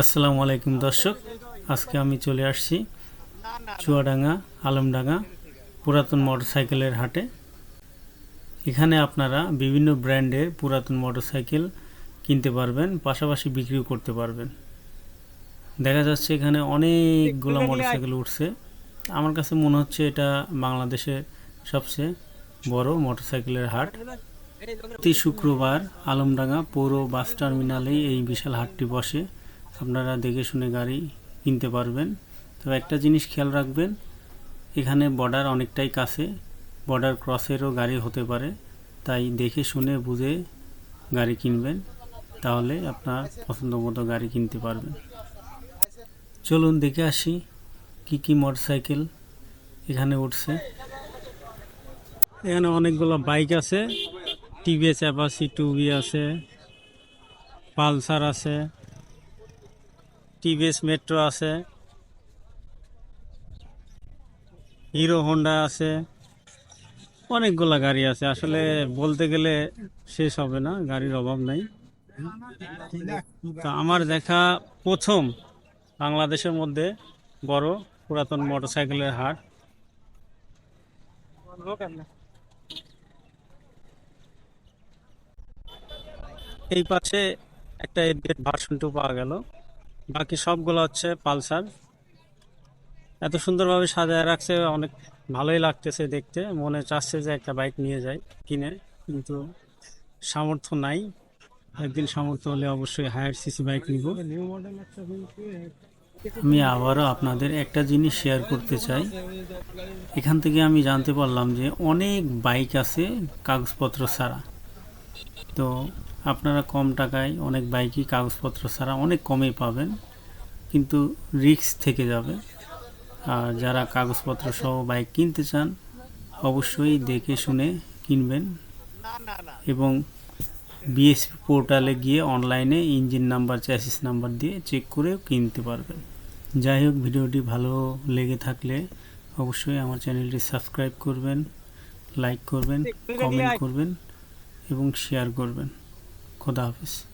আসসালামু আলাইকুম, দর্শক। আজকে আমি চলে আসছি চুয়াডাঙ্গা, আলমডাঙ্গা পুরাতন মোটরসাইকেলের হাটে। এখানে আপনারা বিভিন্ন ব্র্যান্ডের পুরাতন মোটরসাইকেল কিনতে পারবেন, পাশাপাশি বিক্রিও করতে পারবেন। দেখা যাচ্ছে এখানে অনেকগুলো মোটরসাইকেল উঠছে। আমার কাছে মনে হচ্ছে এটা বাংলাদেশের সবচেয়ে বড় মোটরসাইকেলের হাট। প্রতি শুক্রবার আলমডাঙ্গা পৌর বাস টার্মিনালেই এই বিশাল হাটটি বসে। আপনারা দেখে শুনে গাড়ি কিনতে পারবেন। তো একটা জিনিস খেয়াল রাখবেন, এখানে বর্ডার অনেকটাই কাছে বর্ডার ক্রসেরও গাড়ি হতে পারে। তাই দেখে শুনে বুঝে গাড়ি কিনবেন, তাহলে আপনার পছন্দ মতো গাড়ি কিনতে পারবেন। চলুন দেখে আসি কি কি মোটরসাইকেল এখানে উঠছে। এখানে অনেকগুলো বাইক আছে টিভিএস অ্যাপাসি টু বি আছে, পালসার আছে। টিভিএস মেট্রো আছে। হিরো হোন্ডা আছে। অনেকগুলা গাড়ি আছে। আসলে বলতে গেলে শেষ হবে না, গাড়ির অভাব নাই। তো আমার দেখা প্রথম বাংলাদেশের মধ্যে বড় পুরাতন মোটরসাইকেলের হাট এই পাশে একটা এডগেট ভার্সন টু পাওয়া গেল। বাকি সবগুলো হচ্ছে পালসার। এত সুন্দরভাবে সাজায় রাখছে, অনেক ভালোই লাগতেছে দেখতে। মনে চাচ্ছে যে একটা বাইক নিয়ে যাই, কিনে, কিন্তু সামর্থ্য নাই। একদিন সামর্থ্য হলে অবশ্যই হায়ার সিসি বাইক নিব। আমি আবারও আপনাদের একটা জিনিস শেয়ার করতে চাই। এখান থেকে আমি জানতে পারলাম যে অনেক বাইক আছে কাগজপত্র ছাড়া। তো আপনারা কম টাকায় অনেক বাইকই কাগজপত্র ছাড়া অনেক কমে পাবেন কিন্তু রিস্ক থেকে যাবে। আর যারা কাগজপত্র সহ বাইক কিনতে চান অবশ্যই দেখে শুনে কিনবেন। এবং বিএসপি পোর্টালে গিয়ে অনলাইনে ইঞ্জিন নাম্বার চ্যাসিস নাম্বার দিয়ে চেক করেও কিনতে পারবেন। যাই হোক ভিডিওটি ভালো লেগে থাকলে অবশ্যই আমার চ্যানেলটি সাবস্ক্রাইব করবেন লাইক করবেন কমেন্ট করবেন এবং শেয়ার করবেন। Codavas.